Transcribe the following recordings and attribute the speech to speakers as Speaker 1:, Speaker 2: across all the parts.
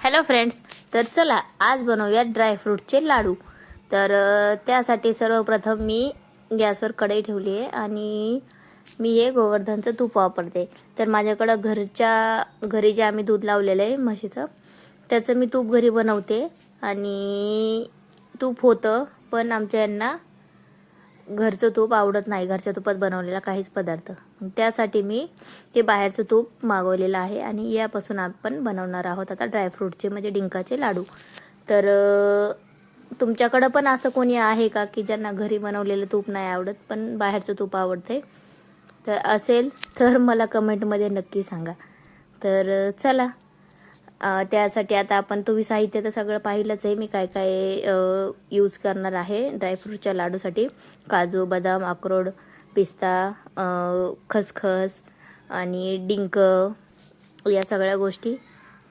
Speaker 1: Hello friends तर चला आज बनवूया ड्रायफ्रूटचे लाडू. तर त्यासाठी सर्वप्रथम मी गॅसवर कढई ठेवली आहे आणि मी हे गोवर्धनचं तूप वापरते. तर माझ्याकडं घरच्या घरी जे आम्ही दूध लावलेलं आहे म्हशीचं त्याचं मी तूप घरी बनवते. आणि तूप होतं पण आमच्या यांना घरचं तूप आवडत नाही. घरच्या तुपात बनवलेला काहीच पदार्थ. त्यासाठी मी ते बाहेरचं तूप मागवलेलं आहे आणि यापासून आपण बनवणार आहोत आता ड्रायफ्रूटचे म्हणजे डिंकाचे लाडू. तर तुमच्याकडं पण असं कोणी आहे का की ज्यांना घरी बनवलेलं तूप नाही आवडत पण बाहेरचं तूप आवडते तर असेल तर मला कमेंटमध्ये नक्की सांगा. तर चला त्यासाठी आता आपण तुम्ही साहित्य तर सगळं पाहिलंच आहे. मी काय काय यूज करणार आहे ड्रायफ्रूटच्या लाडूसाठी. काजू बदाम अक्रोड पिस्ता खसखस आणि डिंक या सगळ्या गोष्टी.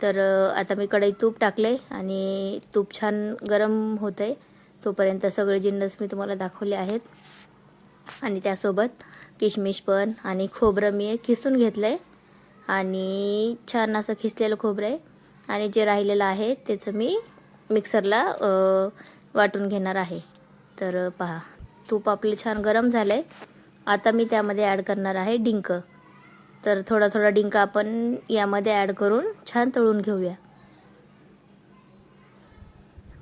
Speaker 1: तर आता मी कढई तूप टाकले आणि तूप छान गरम होतं आहे तोपर्यंत सगळे जिन्नस मी तुम्हाला दाखवले आहेत. आणि त्यासोबत किशमिश पण आणि खोबरं मी खिसून घेतलं आहे आणि छान असं खिसलेलं खोबरं आहे. आणि जे राहिलेलं आहे त्याचं मी मिक्सरला वाटून घेणार आहे. तर पहा. तूप आपलं छान गरम झालं आहे आता मी त्यामध्ये ॲड करणार आहे डिंक. तर थोडा थोडा डिंक आपण यामध्ये ॲड करून छान तळून घेऊया.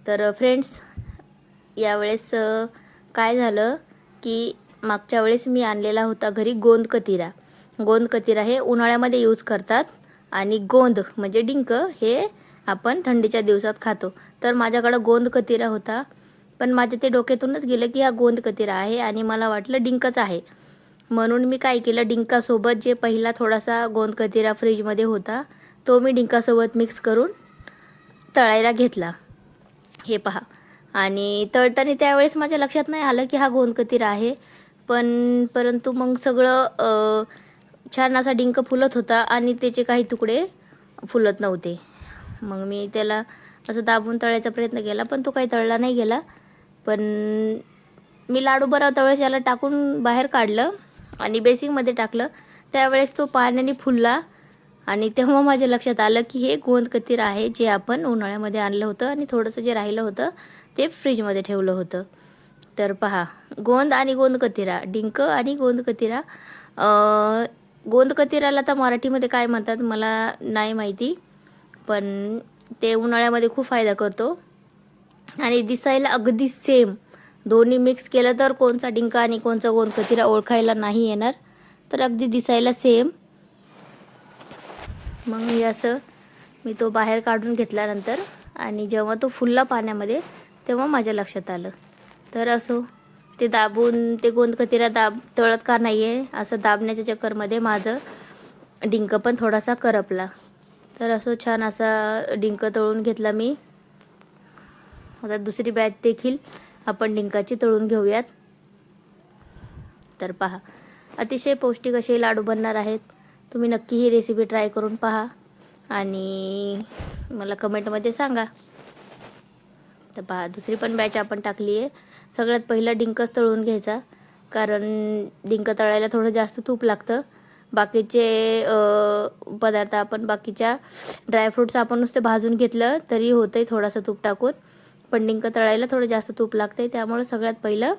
Speaker 1: तर फ्रेंड्स यावेळेस काय झालं की मागच्या वेळेस मी आणलेला होता घरी गोंद कतिरा. गोंद कतिरा हे उन्हाळ्यामध्ये यूज करतात. आणि गोंद म्हणजे डिंक हे आपण थंडीच्या दिवसात खातो. तर माझ्याकडं गोंद कतिरा होता पण माझ्या ते डोक्यातूनच गेलं की हा गोंद कतिरा आहे आणि मला वाटलं डिंकच आहे. म्हणून मी काय केलं डिंकासोबत जे पहिला थोडासा गोंद कतिरा फ्रीजमध्ये होता तो मी डिंकासोबत मिक्स करून तळायला घेतला. हे पहा. आणि तळताना त्यावेळेस माझ्या लक्षात नाही आलं की हा गोंदकतीर आहे पण परंतु मग सगळं छान असा डिंक फुलत होता आणि त्याचे काही तुकडे फुलत नव्हते. मग मी त्याला असं दाबून तळायचा प्रयत्न केला पण तो काही तळला नाही गेला. पण मी लाडू बरा वेळेस याला टाकून बाहेर काढलं आणि बेसिंगमध्ये टाकलं. त्यावेळेस तो पाण्याने फुलला आणि तेव्हा माझ्या लक्षात आलं की हे गोंद कतीर आहे जे आपण उन्हाळ्यामध्ये आणलं होतं आणि थोडंसं जे राहिलं होतं ते फ्रीजमध्ये ठेवलं होतं. तर पहा गोंद आणि गोंद कतिरा डिंक आणि गोंद कतिरा गोंद कतिराला तर मराठीमध्ये काय म्हणतात मला नाही माहिती पण ते उन्हाळ्यामध्ये खूप फायदा करतो. आणि दिसायला अगदी सेम दोन्ही मिक्स केलं तर कोणचा डिंक आणि कोणचा गोंद कतिरा ओळखायला नाही येणार तर अगदी दिसायला सेम मग मी असं मी तो बाहेर काढून घेतल्यानंतर आणि जेव्हा तो फुलला पाण्यामध्ये तेव्हा माझ्या लक्षात आलं. तर असो. ते दाबून ते गोंदकतीरा दाब तळत का नाही आहे असं दाबण्याच्या चक्करमध्ये माझं डिंक पण थोडासा करपला. तर असो छान असा डिंक तळून घेतला मी. आता दुसरी बॅच देखील आपण डिंकाची तळून घेऊयात. तर पहा अतिशय पौष्टिक असे लाडू बनणार आहेत. तुम्ही नक्की ही रेसिपी ट्राय करून पहा आणि मला कमेंटमध्ये सांगा. तर पहा दुसरी पण बॅच आपण टाकली आहे सगळ्यात पहिलं डिंकच तळून घ्यायचा. कारण डिंक तळायला थोडं जास्त तूप लागतं. बाकीचे पदार्थ आपण बाकीच्या ड्रायफ्रूट्स आपण नुसते भाजून घेतलं तरी होतं आहे थोडासा तूप टाकून. पण डिंक तळायला थोडं जास्त तूप लागते त्यामुळे सगळ्यात पहिलं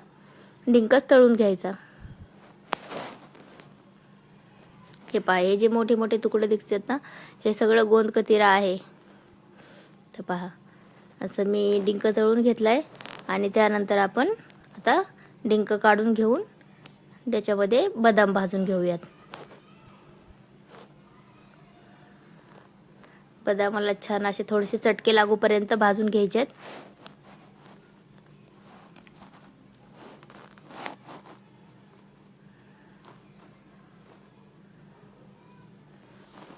Speaker 1: डिंकच तळून घ्यायचा. हे पहा हे जे मोठे मोठे तुकडे दिसतात ना हे सगळं गोंद कतिरा आहे. तर पहा असं मी डिंक तळून घेतलं आहे आणि त्यानंतर आपण आता डिंक काढून घेऊन त्याच्यामध्ये बदाम भाजून घेऊयात. बदामाला छान असे थोडेसे चटके लागूपर्यंत भाजून घ्यायचे आहेत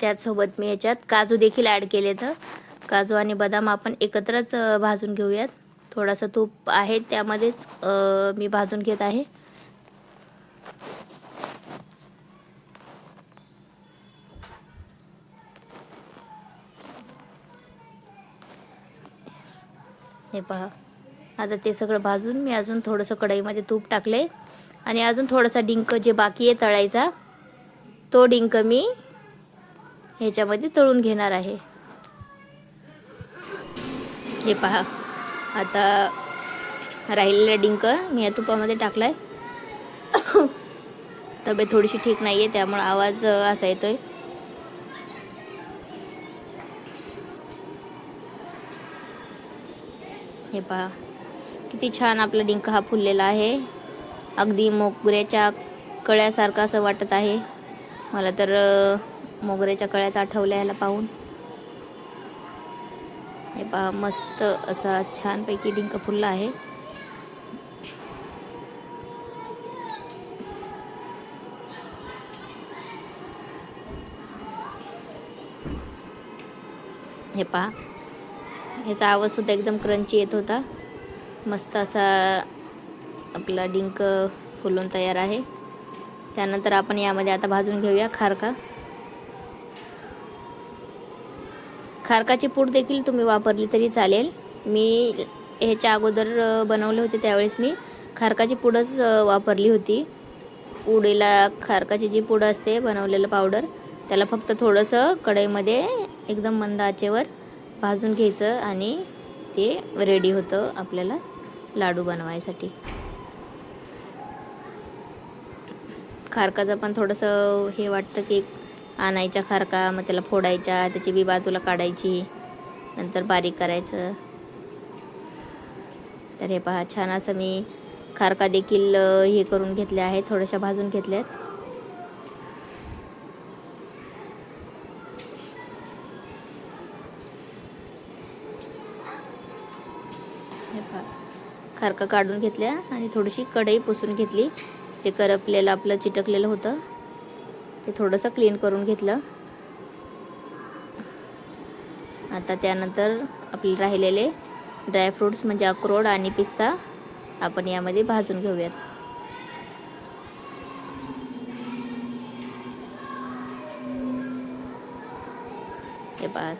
Speaker 1: त्याचसोबत मी याच्यात काजू देखील ॲड केले तर काजू आणि बदाम आपण एकत्रच भाजून घेऊयात. थोडासा तूप आहे त्यामध्येच मी भाजून घेत आहे. हे पहा. आता ते सगळं भाजून मी अजून थोडंसं कढईमध्ये तूप टाकले. आणि अजून थोडासा डिंक जे बाकी आहे तळायचा तो डिंक मी ह्याच्यामध्ये तळून घेणार आहे. हे पहा. आता राहिलेलं डिंक मी या तुपामध्ये टाकलाय. तब्येत थोडीशी ठीक नाही आहे त्यामुळं आवाज असा येतो आहे हे पहा किती छान आपला डिंक हा फुललेला आहे. अगदी मोगऱ्याच्या कळ्यासारखं असं वाटत आहे. मला तर मोगऱ्याच्या कळ्याचा आठवल्या ह्याला पाहून. हे पहा मस्त असा छानपैकी डिंक फुलला आहे. हे पहा ह्याचा आवाजसुद्धा एकदम क्रंची येत होता. मस्त असा आपला डिंक फुलून तयार आहे. त्यानंतर आपण यामध्ये आता भाजून घेऊया खारका. खारकाची पूड देखील तुम्ही वापरली तरी चालेल. मी ह्याच्या अगोदर बनवले होते त्यावेळेस मी खारकाची पूडच वापरली होती. पुडीला खारकाची जी पूड असते बनवलेलं पावडर त्याला फक्त थोडंसं कढईमध्ये एकदम मंद आचेवर भाजून घ्यायचं आणि ते रेडी होतं आपल्याला लाडू बनवायसाठी. खारकाचं पण थोडंसं हे वाटतं की आणायच्या खारका मग त्याला फोडायच्या त्याची बी बाजूला काढायची नंतर बारीक करायचं. तर हे पहा छान असं मी खारका देखील हे करून घेतल्या आहेत थोड्याशा भाजून घेतल्यात. हे पहा खारका काढून घेतल्या आणि थोडीशी कढई पुसून घेतली. जे करपलेलं आपलं चिटकलेलं होतं. ते थोडंसं क्लीन करून घेतलं. आता त्यानंतर आपले राहिलेले ड्रायफ्रूट्स म्हणजे अक्रोड आणि पिस्ता आपण यामध्ये भाजून घेऊयात. हे पहा.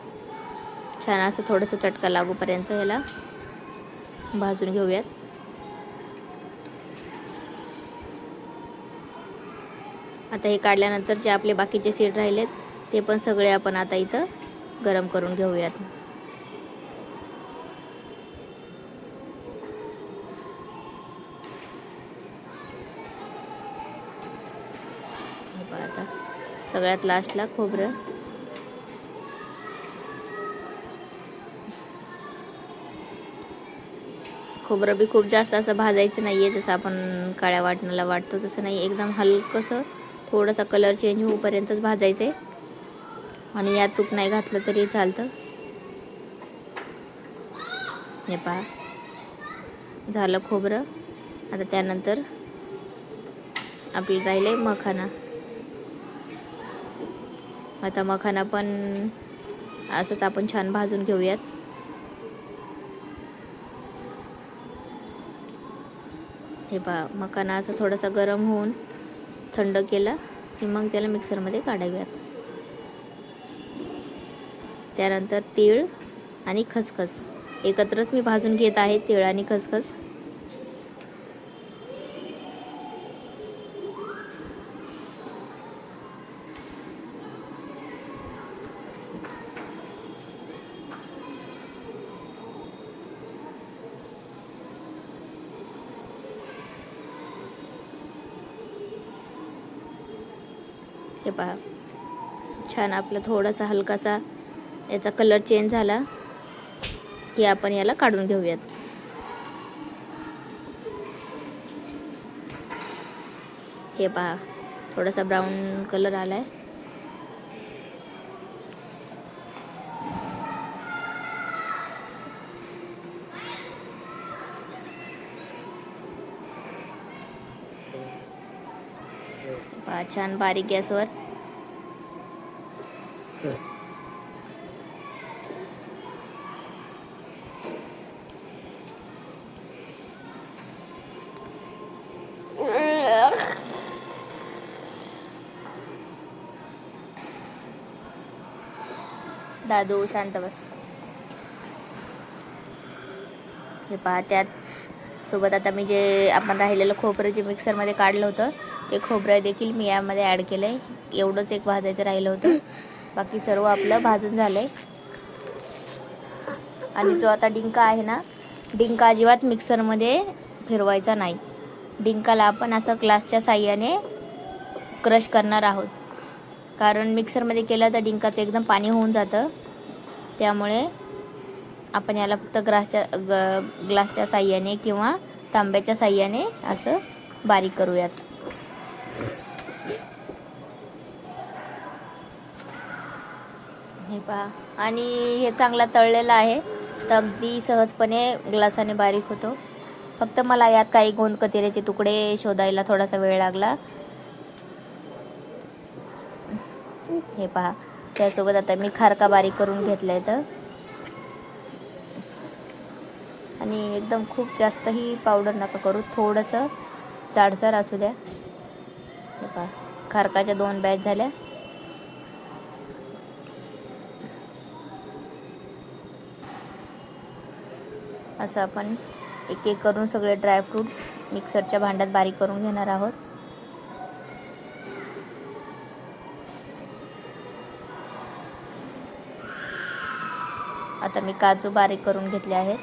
Speaker 1: छान असं थोडंसं चटका लागूपर्यंत ह्याला भाजून घेऊयात. आता हे काढल्यानंतर जे आपले बाकीचे सीड राहिलेत ते पण सगळे आपण आता इथं गरम करून घेऊयात. आता सगळ्यात लास्टला खोबरं. खोबरं बी खूप जास्त असं भाजायचं नाही आहे जसं आपण काळ्या वाटणाला वाटतो तसं नाही एकदम हलकंसं थोडासा कलर चेंज होऊपर्यंतच भाजायचं. आहे आणि यात तूप नाही घातलं तरी चालतं. हे पहा. झालं खोबरं. आता त्यानंतर आपलं राहिलं आहे मखाना. आता मखाना पण असंच आपण छान भाजून घेऊयात. हे पहा मखाना असं थोडासा गरम होऊन थंड केला की मग त्याला मिक्सरमध्ये काढाव्यात. त्यानंतर तीळ आणि खसखस. एकत्रच मी भाजून घेत आहे तीळ आणि खसखस. हे पहा. छान आपला थोडासा हलकासा याचा कलर चेंज झाला. की आपण याला काढून घेऊयात. हे पहा. थोडासा ब्राऊन कलर आलाय. आहे छान बारीक गॅसवर. दादू शांत बस. हे पहा त्यात सोबत आता मी जे आपण राहिलेलं खोबरं जे मिक्सरमध्ये काढलं होतं ते खोबरं देखील मी यामध्ये ॲड केलं आहे एवढंच एक भाजायचं राहिलं होतं. बाकी सर्व आपलं भाजून झालं आहे आणि जो आता डिंका आहे ना डिंका अजिबात मिक्सरमध्ये फिरवायचा नाही. डिंकाला आपण असं ग्लासच्या साह्याने क्रश करणार आहोत. कारण मिक्सरमध्ये केलं तर डिंकाचं एकदम पाणी होऊन जातं. त्यामुळे आपण याला फक्त ग्रासच्या ग ग्लासच्या साह्याने किंवा तांब्याच्या साह्याने असं बारीक करूयात. हे पहा. आणि हे चांगला तळलेला आहे. तर अगदी सहजपणे ग्लासाने बारीक होतो. फक्त मला यात काही गोंद कतिऱ्याचे तुकडे शोधायला थोडासा वेळ लागला. हे पहा. त्यासोबत आता मी खारका बारीक करून घेतलं आहे तर. आणि एकदम खूप जास्तही पावडर नका करू. थोडंसं जाडसर असू द्या. हे पहा खारकाच्या दोन बॅच झाल्या. असं आपण एक एक करून सगळे ड्रायफ्रूट्स मिक्सरच्या भांड्यात बारीक करून घेणार आहोत. आता मी काजू बारीक करून घेतले आहेत.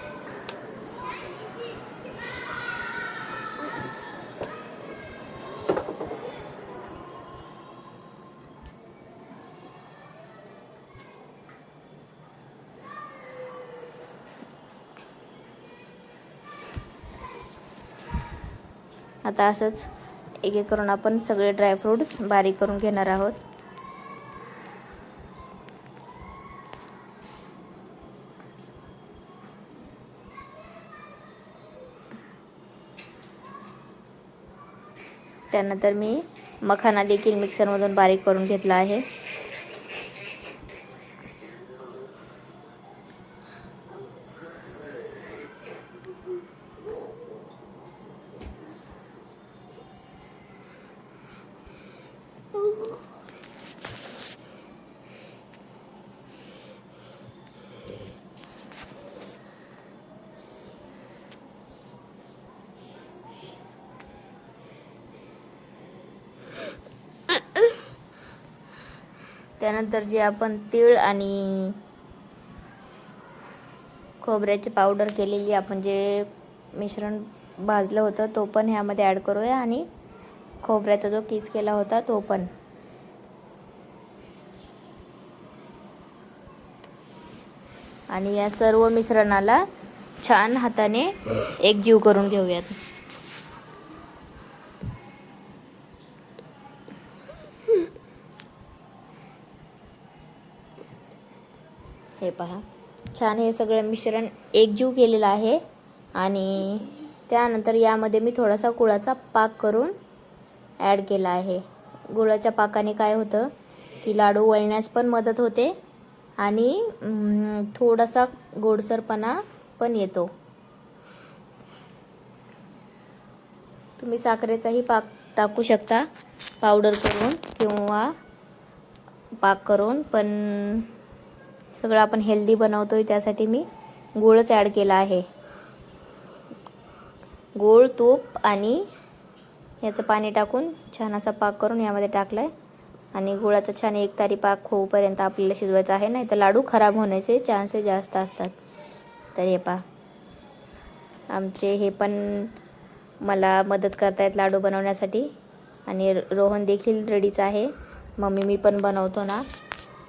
Speaker 1: आता असंच एक एक करून आपण सगळे ड्रायफ्रूट्स बारीक करून घेणार आहोत. त्यानंतर मी मखाना देखील मिक्सरमधून बारीक करून घेतला आहे. त्यानंतर जे आपण तीळ आणि खोबऱ्याची पावडर केलेली आपण जे मिश्रण भाजलं होतं तो पण ह्यामध्ये ॲड करूया. आणि खोबऱ्याचा जो किस केला होता तो पण. आणि या सर्व मिश्रणाला छान हाताने एकजीव करून घेऊयात. पहा. छान हे सगळं मिश्रण एकजीव केलेलं आहे. आणि त्यानंतर यामध्ये मी थोडासा गुळाचा पाक करून ॲड केला आहे. गुळाच्या पाकाने काय होतं की लाडू वळण्यास पण मदत होते आणि थोडासा गोडसरपणा पण येतो. तुम्ही साखरेचाही पाक टाकू शकता. पावडर करून किंवा पाक करून पण सगळं आपण हेल्दी बनवतो आहे त्यासाठी मी गुळच ॲड केला आहे. गूळ तूप आणि याचं पाणी टाकून छान असा पाक करून यामध्ये टाकला आहे आणि गुळाचा छान एक तारी पाक होऊपर्यंत आपल्याला शिजवायचा आहे नाही तर लाडू खराब होण्याचे चान्सेस जास्त असतात. तर हे पहा. आमचे हे पण मला मदत करतायत लाडू बनवण्यासाठी. आणि रोहन देखील रेडीच आहे. मम्मी मी पण बनवतो ना.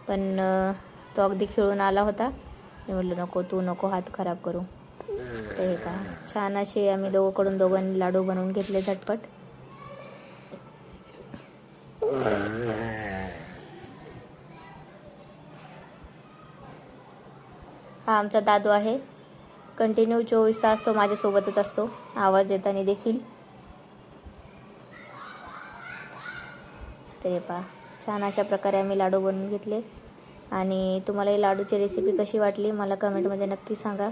Speaker 1: पण तो अगदी खेळून आला होता. मी म्हटलं नको तू नको हात खराब करू. तर हे का छान असे आम्ही दोघंकडून दोघांनी लाडू बनवून घेतले झटपट. हा आमचा दादू आहे. कंटिन्यू चोवीस तास तो माझ्यासोबतच असतो. आवाज देताना देखील. तरी पहा छान अशा प्रकारे आम्ही लाडू बनवून घेतले. आणि तुम्हाला ही लाडूची रेसिपी कशी वाटली मला कमेंटमध्ये नक्की सांगा.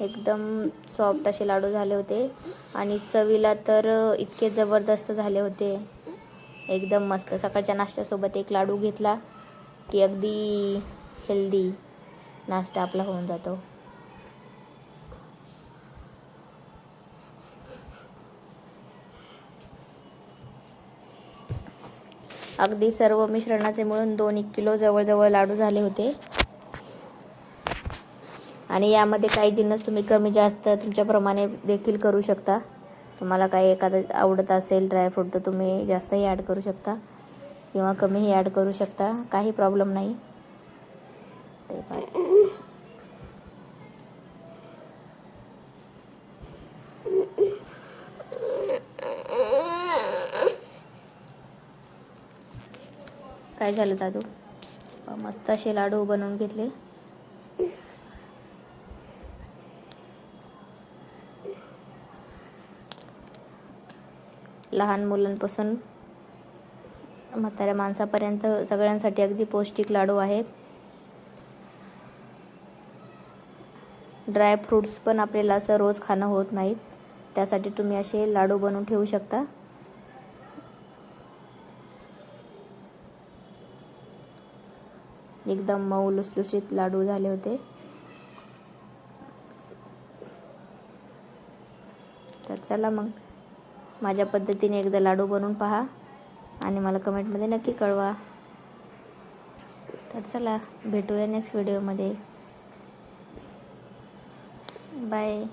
Speaker 1: एकदम सॉफ्ट असे लाडू झाले होते. आणि चवीला तर इतके जबरदस्त झाले होते. एकदम मस्त. सकाळच्या नाश्त्यासोबत एक लाडू घेतला की अगदी हेल्दी नाश्ता आपला होऊन जातो. अगदी सर्व मिश्रणाचे मिळून दोन एक किलो जवळजवळ लाडू झाले होते. आणि यामध्ये काही जिन्नस तुम्ही कमी जास्त तुमच्याप्रमाणे देखील करू शकता. तुम्हाला काही एखादं आवडत असेल ड्रायफ्रूट तर तुम्ही जास्तही ॲड करू शकता. किंवा कमीही ॲड करू शकता. काही प्रॉब्लेम नाही. ते पाहिजे काय झालं दादू? मस्त असे लाडू बनवून घेतले. लहान मुलांपासून म्हाताऱ्या माणसापर्यंत सगळ्यांसाठी अगदी पौष्टिक लाडू आहेत. ड्राय फ्रूट्स पण आपल्याला असं रोज खाणं होत नाहीत. त्यासाठी तुम्ही असे लाडू बनवून ठेवू शकता. एकदम मऊ लुसलुशीत लाडू झाले होते. तर चला मग माझ्या पद्धतीने एकदा लाडू बनवून पहा आणि मला कमेंटमध्ये नक्की कळवा. तर चला भेटूया नेक्स्ट व्हिडिओमध्ये बाय